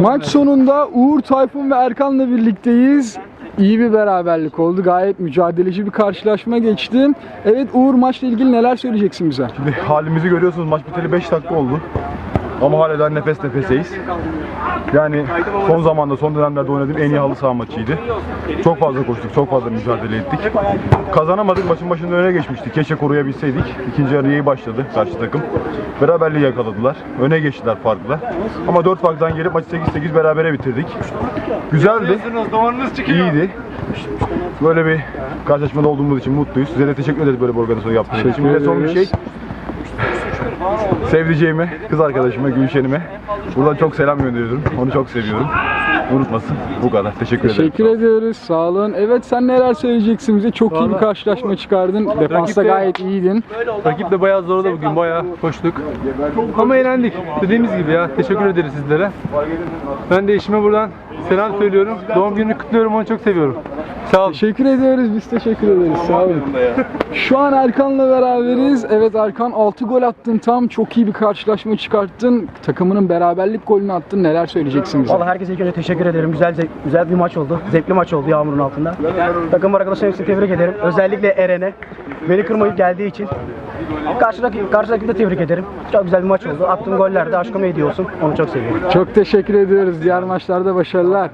Maç sonunda Uğur Tayfun ve Erkan'la birlikteyiz. İyi bir beraberlik oldu. Gayet mücadeleci bir karşılaşma geçti. Evet Uğur maçla ilgili neler söyleyeceksin bize? Şimdi halimizi görüyorsunuz maç biteli 5 dakika oldu. Ama hala nefes nefeseyiz. Yani son zamanda, son dönemlerde oynadığım en iyi halı saha maçıydı. Çok fazla koştuk, çok fazla mücadele ettik. Kazanamadık, maçın başında öne geçmiştik. Keşke koruyabilseydik. İkinci yarı iyi başladı karşı takım. Beraberliği yakaladılar. Öne geçtiler farkla. Ama 4 farktan gelip maçı 8-8 berabere bitirdik. Güzeldi. İyiydi. Böyle bir karşılaşmada olduğumuz için mutluyuz. Size de teşekkür ederiz böyle bir organizasyon yaptığınız için. Bir de son bir şey. Ederiz. Sevdiceğime, kız arkadaşıma, Gülşen'ime buradan çok selam gönderiyorum. Onu çok seviyorum. Unutmasın. Bu kadar. Teşekkür, Teşekkür ederim. ediyoruz. Sağ olun. Evet sen neler söyleyeceksin bize? Çok iyi bir karşılaşma çıkardın. Defansta de- gayet iyiydin. Rakip de bayağı zorladı bugün, bayağı koştuk. Ama eğlendik. Dediğimiz gibi ya, teşekkür ederiz sizlere. Ben de eşime buradan selam söylüyorum. Doğum gününü kutluyorum, onu çok seviyorum. Sağ olun. Teşekkür ediyoruz. Biz teşekkür ederiz. Sağ olun. Şu an Erkan'la beraberiz. Evet Erkan 6 gol attın tam. Çok iyi bir karşılaşma çıkarttın. Takımının beraberlik golünü attın. Neler söyleyeceksin bize? Vallahi herkese ilk önce teşekkür ederim. Güzel ze- güzel bir maç oldu. Zevkli maç oldu yağmurun altında. Takım arkadaşlarım hepsini tebrik ederim. Özellikle Eren'e beni kırmayıp geldiği için. Karşıdaki, karşıdaki de tebrik ederim. Çok güzel bir maç oldu. Attığım goller de aşkıma hediye olsun. Onu çok seviyorum. Çok teşekkür ediyoruz. Diğer maçlarda başarılar.